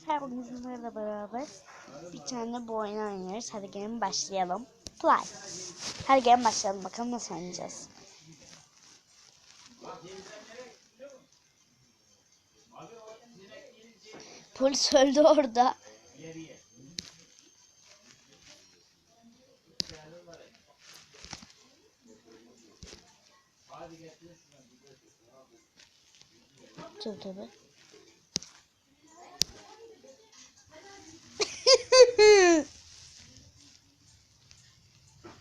arkadaşlar bugün sizlerle beraber bir tane bu oyunu oynuyoruz. Hadi gelin başlayalım. Play. Hadi gelin başlayalım bakalım nasıl oynayacağız. Polis öldü orada. Tabii tabii.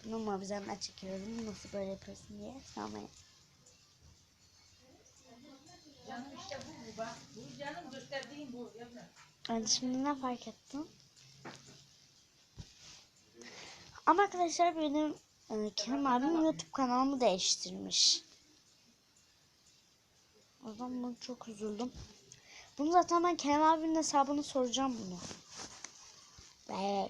Biz hemen çekiyorum. Nasıl böyle yapıyorsun diye. Sonra Canım işte bu bu bak. Bu canım gösterdiğim bu. Ben şimdi ne fark ettim? Ama arkadaşlar benim e, Kerem abim YouTube kanalımı değiştirmiş. O zaman bunu çok üzüldüm. Bunu zaten ben Kerem abinin hesabını soracağım bunu. Ve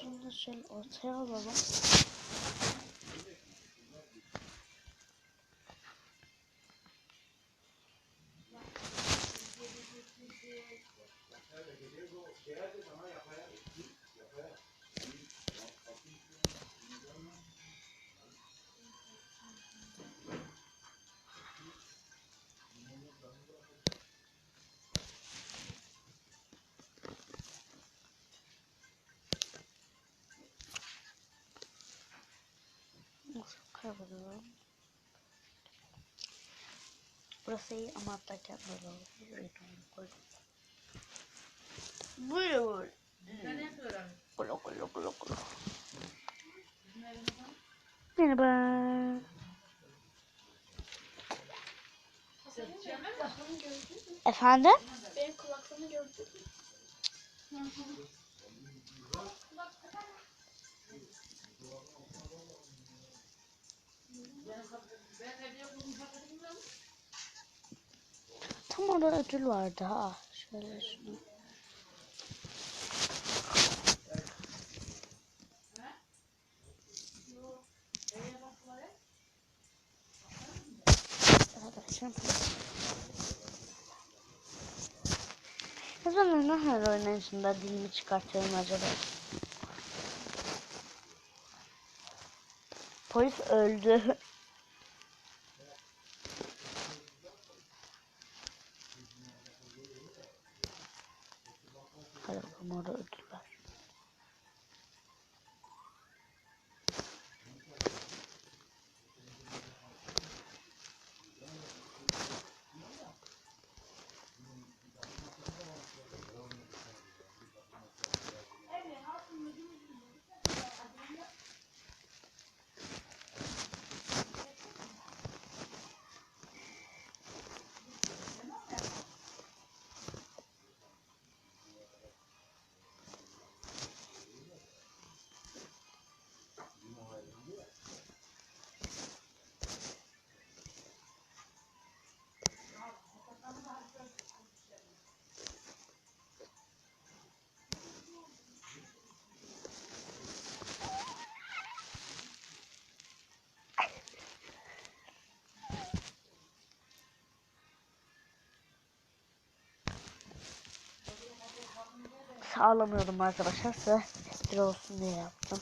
Şunu da şöyle ortaya alalım. Kayboluyorum? Burası iyi ama atlarken böyle olur. Burayı da onu koydum. Kulu kulu kulu kulu. Merhaba. Efendim? Benim kulaklığımı gördün mü? Tam orada ödül vardı ha. Şöyle şunu. Ne zaman ne her oynayışında dilimi çıkartıyorum acaba? Polis öldü. Hadi bakalım orada Sağlamıyordum arkadaşlar. Size espri olsun diye yaptım.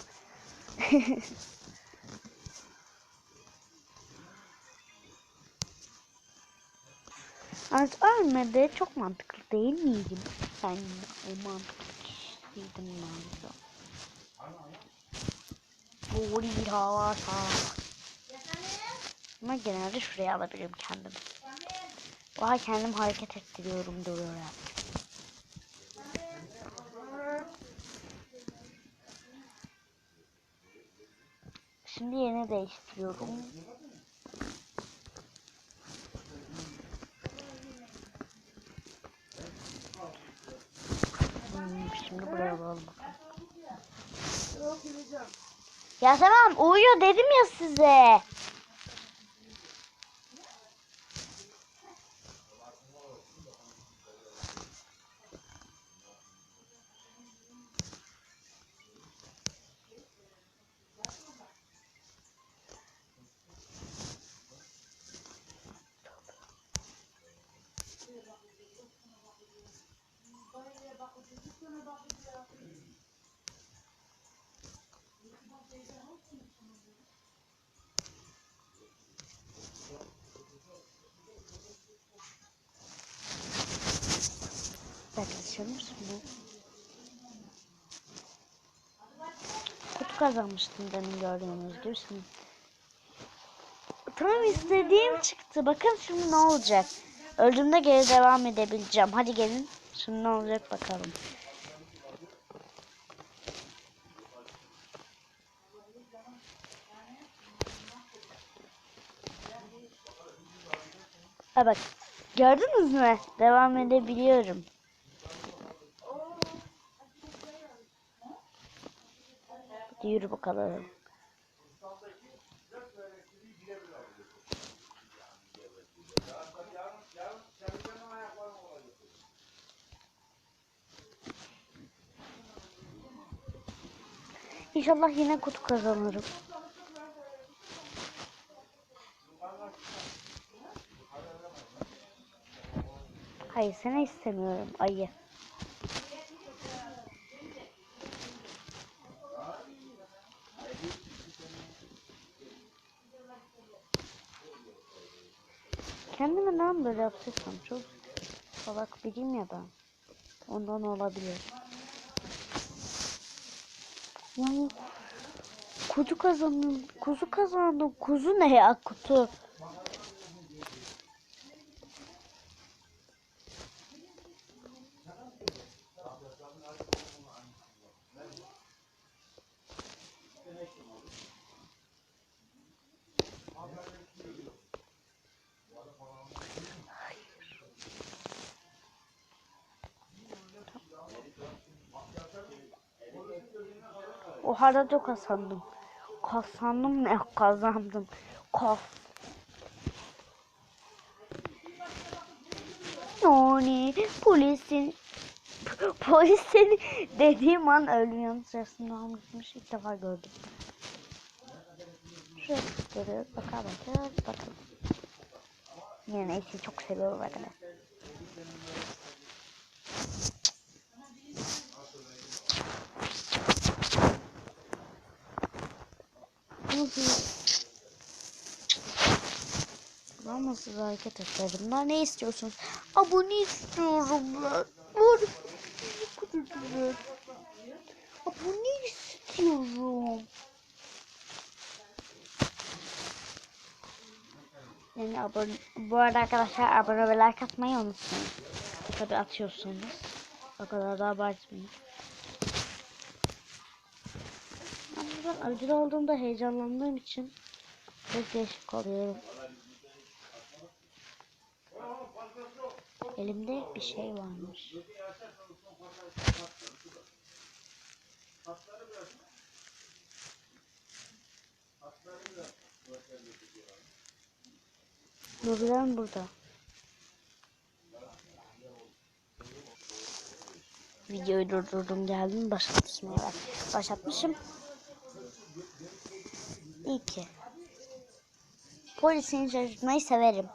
Az ölmedi. Çok mantıklı değil miydim? Ben o mantıklı kişiydim ben. Doğru bir hava. Ama genelde şuraya alabilirim kendimi. Oha kendim hareket ettiriyorum duruyor ya. değiştiriyorum. Hmm, şimdi buraya bakalım. Ya tamam uyuyor dedim ya size. Arkadaşlar şimdi kutu kazanmıştım demin gördüğünüz gibi şimdi. Tam istediğim çıktı. Bakın şimdi ne olacak. Öldüğümde geri devam edebileceğim. Hadi gelin. Şimdi ne olacak bakalım. Ha bak. Gördünüz mü? Devam edebiliyorum. Yürü bakalım. İnşallah yine kutu kazanırım. Hayır seni istemiyorum ayı. Kendime neden böyle yaptıysam çok salak biriyim ya ben. Ondan olabilir. Kuzu kazandım. Kuzu kazandım. Kuzu ne ya kutu? O arada kazandım. Kazandım ne kazandım. Kaz. Yani polisin polisin dediğim an ölüm sırasında almışmış ilk defa gördüm. Şöyle görüyoruz bakar bakıyoruz bakalım. Yine neyse çok seviyorum arkadaşlar. Nasıl? Ben nasıl hareket ederim? Ben ne istiyorsunuz? Abone istiyorum ben. Var. Abone istiyorum. Yani abone, bu arada arkadaşlar abone ve like atmayı unutmayın. Tabi atıyorsunuz. O kadar da abartmayın. Ama ben ödül olduğumda heyecanlandığım için çok değişik oluyorum. Elimde bir şey varmış. Nurlan burada. Videoyu durdurdum geldim başlatmışım. Başlatmışım. İyi ki. Polisini şaşırtmayı severim.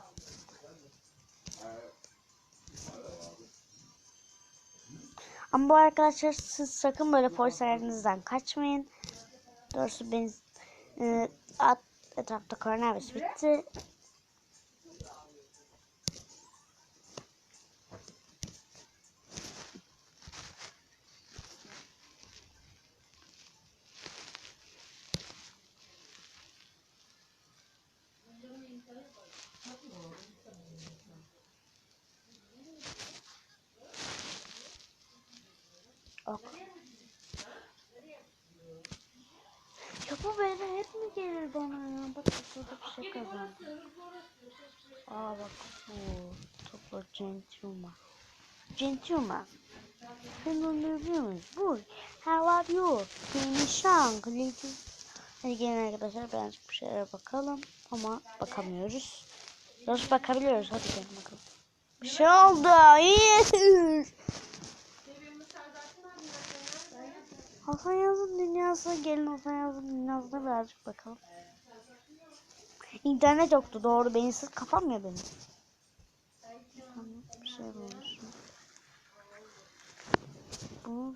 Ama bu arkadaşlar siz sakın böyle polislerinizden kaçmayın. Doğrusu ben e, at, etrafta koronavirüs bitti. Ok. Ya bu böyle hep mi gelir bana ya? Bak burada bir şey kazandım. Aa bak bu topla Gentuma. Gentuma. Sen onu biliyor musun? Bu. How are you? Finishang. Hadi gelin arkadaşlar birazcık bir şeylere bakalım. Ama bakamıyoruz. Nasıl bakabiliyoruz? Hadi gelin bakalım. Bir şey oldu. Hayır. Hasan Yaz'ın dünyası. Gelin Hasan Yaz'ın dünyasına birazcık bakalım. İnternet yoktu doğru. Beyinsiz kafam ya benim. Bir şey bulmuşum. Bu.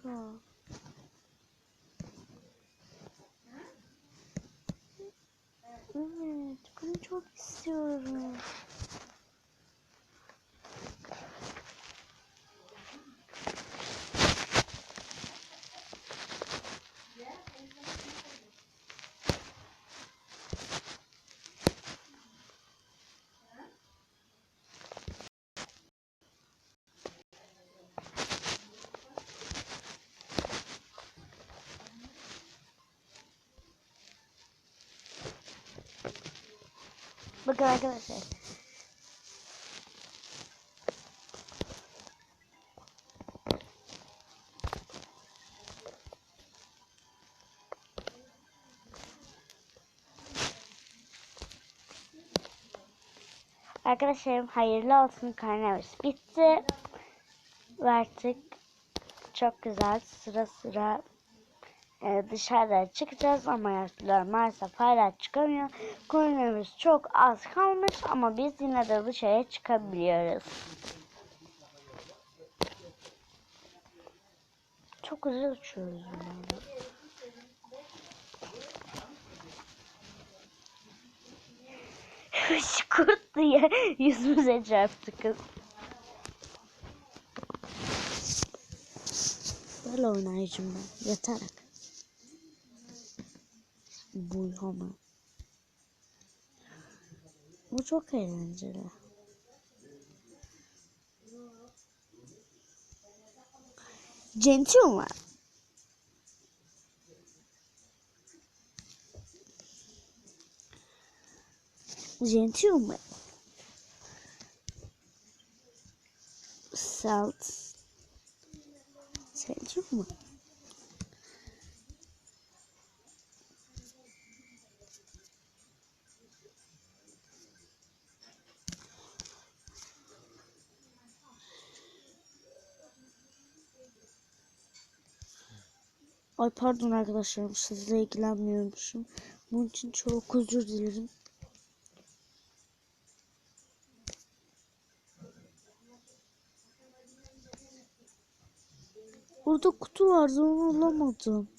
Evet, bunu çok istiyorum. Bakın arkadaşlar. Arkadaşlarım hayırlı olsun karnemiz bitti. Ve artık çok güzel sıra sıra e, dışarıda çıkacağız ama yaşlılar maalesef hala çıkamıyor. Koronavirüs çok az kalmış ama biz yine de dışarıya çıkabiliyoruz. Çok güzel uçuyoruz. bunlarla. Kurt diye yüzümüze çarptı kız. Böyle oynayacağım ben yatarak. Buyhama. Bu çok eğlenceli. Gentleman. Gentleman. Salt. Gentleman. Ay pardon arkadaşlarım sizle ilgilenmiyormuşum. Bunun için çok özür dilerim. Orada kutu vardı onu alamadım.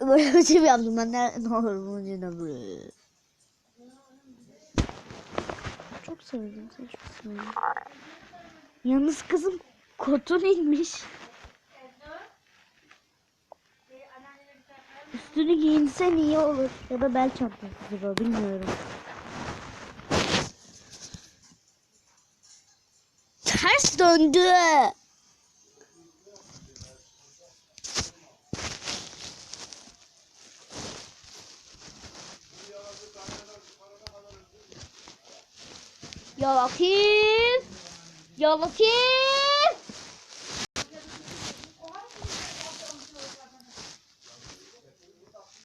Böyle bir şey yaptım ben ne, ne olur bunun içine böyle. Çok sevdim çok sevdim. Yalnız kızım kotun inmiş. Üstünü giyinsen iyi olur. Ya da bel çantası gibi bilmiyorum. Ters döndü. Ya bakayım. Ya bakayım.